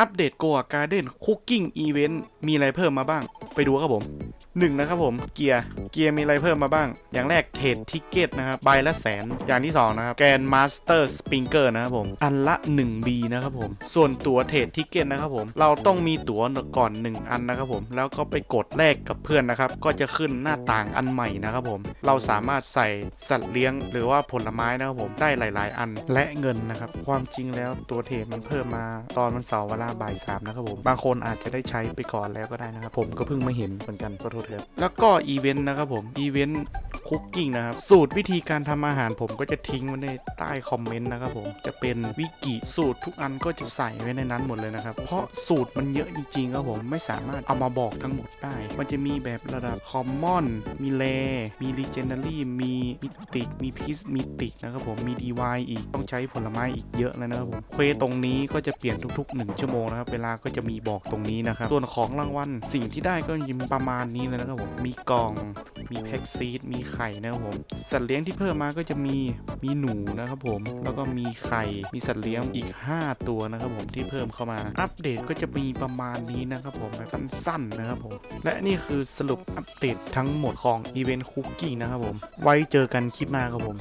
อัปเดตโกะการ์เด้นคุกกิ้งอีเวนต์มีอะไรเพิ่มมาบ้าง ไปดูครับผม หนึ่งนะครับผมเกียร์เกียร์มีอะไรเพิ่มมาบ้าง อย่างแรกเทรดทิกเก็ตนะครับใบละแสน อย่างที่สองนะครับแกนมาสเตอร์สปริงเกอร์นะครับผม อันละ 1B นะครับผม ส่วนตั๋วเทรดทิกเก็ตนะครับผม เราต้องมีตั๋วก่อน 1 อันนะครับผม แล้วก็ไปกดแลกกับเพื่อนนะครับ ก็จะขึ้นหน้าต่างอันใหม่นะครับผม เราสามารถใส่สัตว์เลี้ยงหรือว่าผลไม้นะครับผมได้หลาย ๆ อันและเงินนะครับ ความจริงแล้วตัวเทรดมันเพิ่มมาตอนมันเสาร์เวลาบ่ายสามนะครับผมบางคนอาจจะได้ใช้ไปก่อนแล้วก็ได้นะครับผมก็เพิ่งมาเห็นเหมือนกันโทษครับ แล้วก็อีเวนต์นะครับผมอีเวนต์คุกกิ้งนะครับ สูตรวิธีการทำอาหารผมก็จะทิ้งไว้ในใต้คอมเมนต์นะครับผมจะเป็นวิกิสูตรทุกอันก็จะใส่ไว้ในนั้นหมดเลยนะครับ เพราะสูตรมันเยอะจริงๆครับผมไม่สามารถเอามาบอกทั้งหมดได้ มันจะมีแบบระดับคอมมอนมีเลมีลีเจนดารี่มี ติก มีพีซมิติกนะครับผม มีดีวายอีก ต้องใช้ผลไม้อีกเยอะเลยนะครับผม เควตรงนี้ก็จะเปลี่ยนทุก ๆ 1 ชั่วโมงนะครับ เวลาก็จะมีบอกตรงนี้นะครับ ส่วนของรางวัล สิ่งที่ได้ก็จะมีประมาณนี้เลยนะครับผม มีกล่อง มีแพ็กซีด มีไข่นะครับผม สัตว์เลี้ยงที่เพิ่มมาก็จะมี มีหนูนะครับผม แล้วก็มีไข่ มีสัตว์เลี้ยงอีก 5 ตัวนะครับผมที่เพิ่มเข้ามา อัปเดตก็จะมีประมาณนี้นะครับผมแบบสั้นๆนะครับผม และนี่คือสรุปอัปเดตทั้งหมดของอีเวนต์คุกกิ้นะครับผม ไว้เจอกันคลิปหน้าครับผม